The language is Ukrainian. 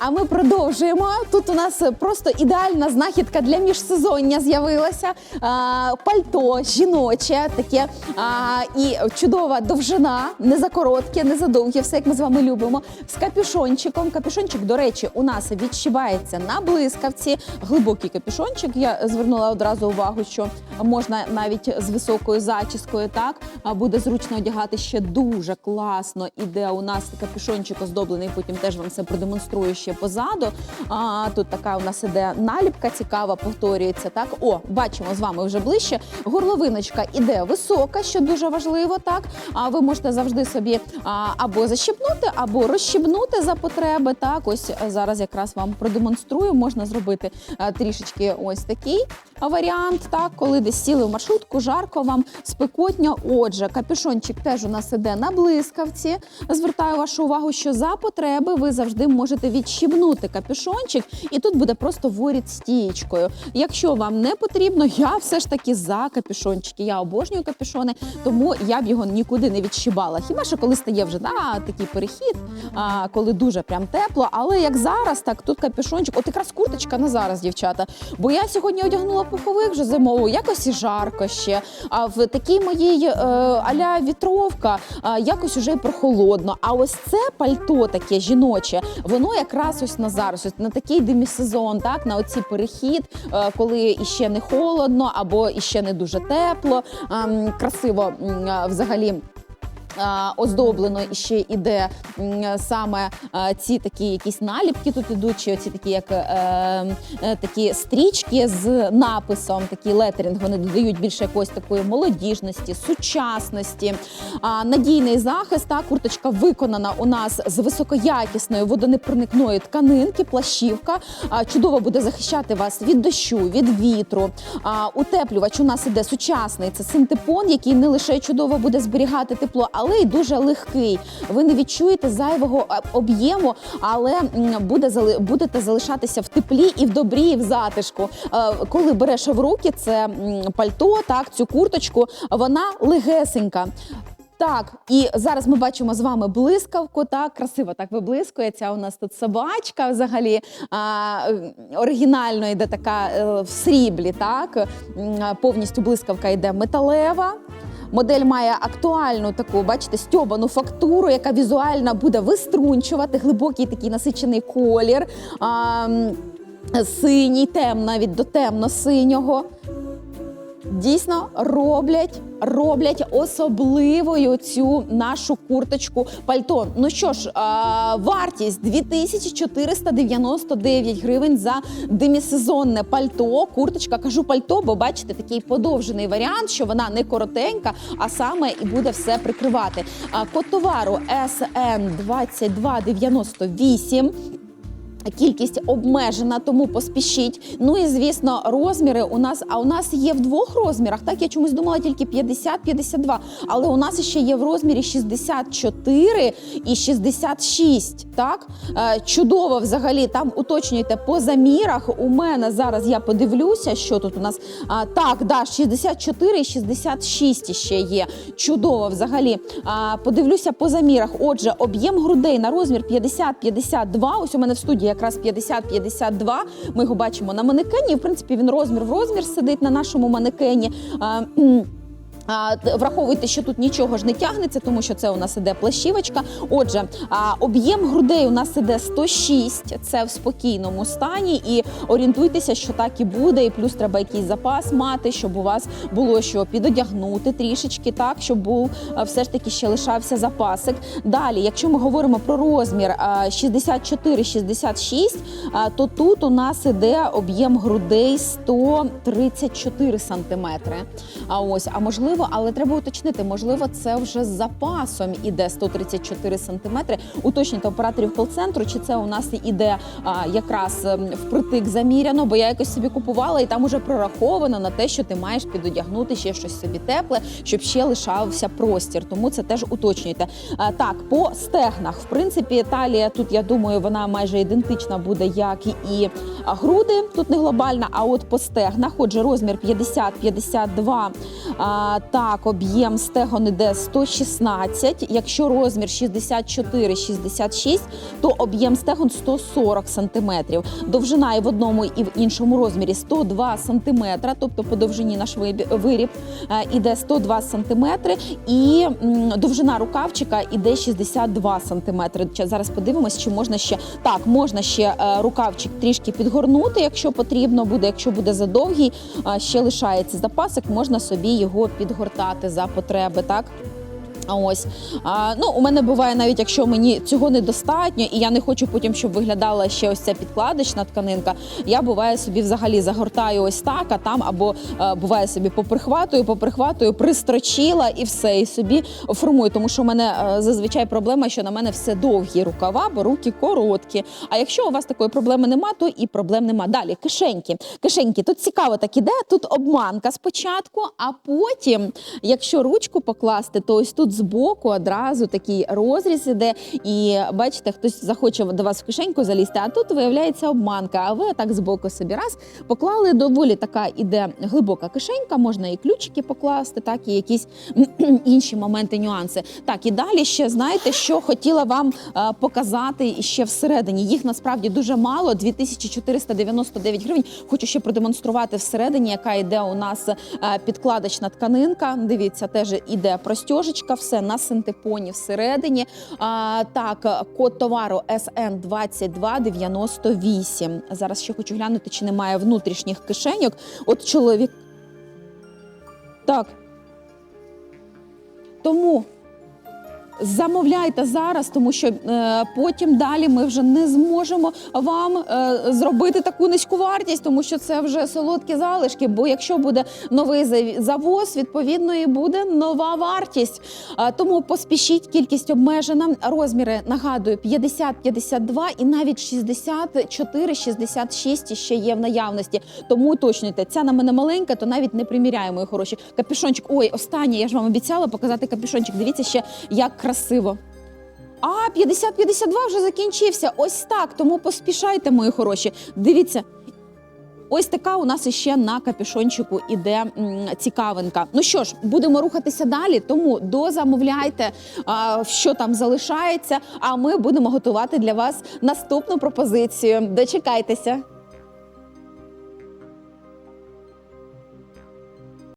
А ми продовжуємо. Тут у нас просто ідеальна знахідка для міжсезоння з'явилася. Пальто жіноче, таке а, і чудова довжина, не за коротке, не за довге, все як ми з вами любимо. З капюшончиком. Капюшончик, до речі, у нас відщибається на блискавці. Глибокий капюшончик. Я звернула одразу увагу, що можна навіть з високою зачіскою, так буде зручно одягати ще дуже класно. Іде у нас капюшончик оздоблений. Потім теж вам це продемонструю ще позаду. А, тут така у нас іде наліпка цікава, повторюється. Так, о, бачимо з вами вже ближче. Горловиночка іде висока, що дуже важливо. Так, а ви можете завжди собі а, або защіпнути, або розщібнути за потреби. Так, ось е, зараз якраз вам продемонструю. Можна зробити е, трішечки ось такий варіант. Так, коли десь сіли в маршрутку, жарко вам спекотньо. Отже, капюшончик теж у нас іде на блискавці. Звертаю вашу увагу, що за потреби ви завжди можете відщібнути капюшончик, і тут буде просто воріт стієчкою. Якщо вам не потрібно, я все ж таки за капюшончики. Я обожнюю капюшони, тому я б його нікуди не відщибала. Хіба що коли стає вже да, такий перехід, а, коли дуже прям тепло. Але як зараз, так тут капюшончик, от якраз курточка на зараз, дівчата. Бо я сьогодні одягнула пуховик вже зимову, якось і жарко ще. А в такій моїй е, аля вітровка а, якось уже прохолодно. А ось це пальто таке жіноче, воно якраз ось на зараз, ось на такий демісезон, так на оці перехід, е, коли іще не холодно або іще не дуже тепло. Красиво взагалі. А, Оздоблено і ще іде саме ці такі якісь наліпки тут ідуть, чи оці такі, як е, е, такі стрічки з написом, такі летеринг. Вони додають більше якоїсь такої молодіжності, сучасності. Надійний захист. Та курточка виконана у нас з високоякісної водонепроникної тканинки, плащівка. Чудово буде захищати вас від дощу, від вітру. Утеплювач у нас іде сучасний. Це синтепон, який не лише чудово буде зберігати тепло, але й дуже легкий. Ви не відчуєте зайвого об'єму, але буде будете залишатися в теплі і в добрі, і в затишку. Е, Коли береш в руки це пальто, так цю курточку, вона легесенька. Так, і зараз ми бачимо з вами блискавку. Так, красиво так виблискується. У нас тут собачка взагалі а, е, оригінально йде така е, в сріблі. Так, повністю блискавка йде металева. Модель має актуальну таку, бачите, стьобану фактуру, яка візуально буде виструнчувати глибокий такий насичений колір. А, синій, темно, навіть до темно-синього. Дійсно роблять, роблять особливою цю нашу курточку пальто. Ну що ж, а, вартість 2499 гривень за демісезонне пальто. Курточка, кажу пальто, бо бачите, такий подовжений варіант, що вона не коротенька, а саме і буде все прикривати. А, код товару SN 2298. Кількість обмежена, тому поспішіть. Ну і звісно, розміри у нас. А у нас є в двох розмірах. Так я чомусь думала тільки 50-52, Але у нас ще є в розмірі 64 і 66. Так Е, чудово, взагалі. Там уточнюйте по замірах. У мене зараз я подивлюся, що тут у нас так, да, 64 і 66 ще є. Чудово, взагалі. Подивлюся по замірах. Отже, об'єм грудей на розмір 50-52. Ось у мене в студії якраз 50-52. Ми його бачимо на манекені. В принципі, він розмір в розмір сидить на нашому манекені. Враховуйте, що тут нічого ж не тягнеться, тому що це у нас іде плащівочка. Отже, об'єм грудей у нас іде 106, це в спокійному стані. І орієнтуйтеся, що так і буде. І плюс треба якийсь запас мати, щоб у вас було що підодягнути трішечки, так щоб був все ж таки ще лишався запасик. Далі, якщо ми говоримо про розмір 64-66, то тут у нас іде об'єм грудей 134 сантиметри. А ось, а можливо, але треба уточнити, можливо, це вже з запасом іде 134 сантиметри. Уточніть операторів кол-центру, чи це у нас іде а, якраз ем, впритик заміряно, бо я якось собі купувала і там уже прораховано на те, що ти маєш підодягнути ще щось собі тепле, щоб ще лишався простір. Тому це теж уточнюйте. А, так, по стегнах, в принципі, талія тут, я думаю, вона майже ідентична буде, як і груди. Тут не глобальна, а от по стегнах, отже, розмір 50-52, а, Так, об'єм стегон іде 116. Якщо розмір 64-66, то об'єм стегон 140 см. Довжина і в одному і в іншому розмірі 102 см, тобто по довжині наш виріб е, іде 102 см. І довжина рукавчика іде 62 см. Зараз подивимось, чи можна ще так, можна ще е, рукавчик трішки підгорнути, якщо потрібно буде. Якщо буде задовгий, ще лишається запасик, можна собі його підгортати за потреби. Так. А ось а, ну у мене буває навіть, якщо мені цього недостатньо, і я не хочу потім, щоб виглядала ще ось ця підкладочна тканинка. Я буває собі взагалі загортаю ось так, а там або е, буває собі поприхватую, поприхватую, пристрочила і все, і собі формую. Тому що у мене е, зазвичай проблема, що на мене все довгі рукава, бо руки короткі. А якщо у вас такої проблеми нема, то і проблем нема. Далі кишеньки. Кишеньки тут цікаво так іде. Тут обманка спочатку, а потім, якщо ручку покласти, то ось тут збоку одразу такий розріз іде. І бачите, хтось захоче до вас в кишеньку залізти, а тут виявляється обманка. А ви так збоку собі раз поклали. Доволі така іде глибока кишенька, можна і ключики покласти, так і якісь інші моменти, нюанси. Так, і далі ще знаєте, що хотіла вам е, показати ще всередині. Їх насправді дуже мало 2499 гривень. Хочу ще продемонструвати всередині, яка йде у нас е, підкладочна тканинка. Дивіться, теж іде простьожечка, все на синтепоні всередині. А, так, код товару SN 2298. Зараз ще хочу глянути, чи немає внутрішніх кишеньок. От чоловік. Так. Тому замовляйте зараз, тому що е, потім далі ми вже не зможемо вам е, зробити таку низьку вартість, тому що це вже солодкі залишки. Бо якщо буде новий завоз, відповідно і буде нова вартість. А, тому поспішіть, кількість обмежена. Розміри нагадую 50-52 і навіть 64-66 ще є в наявності. Тому уточнюйте, ця на мене маленька, то навіть не приміряємо хороші. Капюшончик. Ой, останнє, я ж вам обіцяла показати капюшончик. Дивіться ще, як красиво. А, 50-52 вже закінчився. Ось так. Тому поспішайте, мої хороші. Дивіться. Ось така у нас іще на капюшончику іде цікавинка. Ну що ж, будемо рухатися далі, тому дозамовляйте, що там залишається. А ми будемо готувати для вас наступну пропозицію. Дочекайтеся.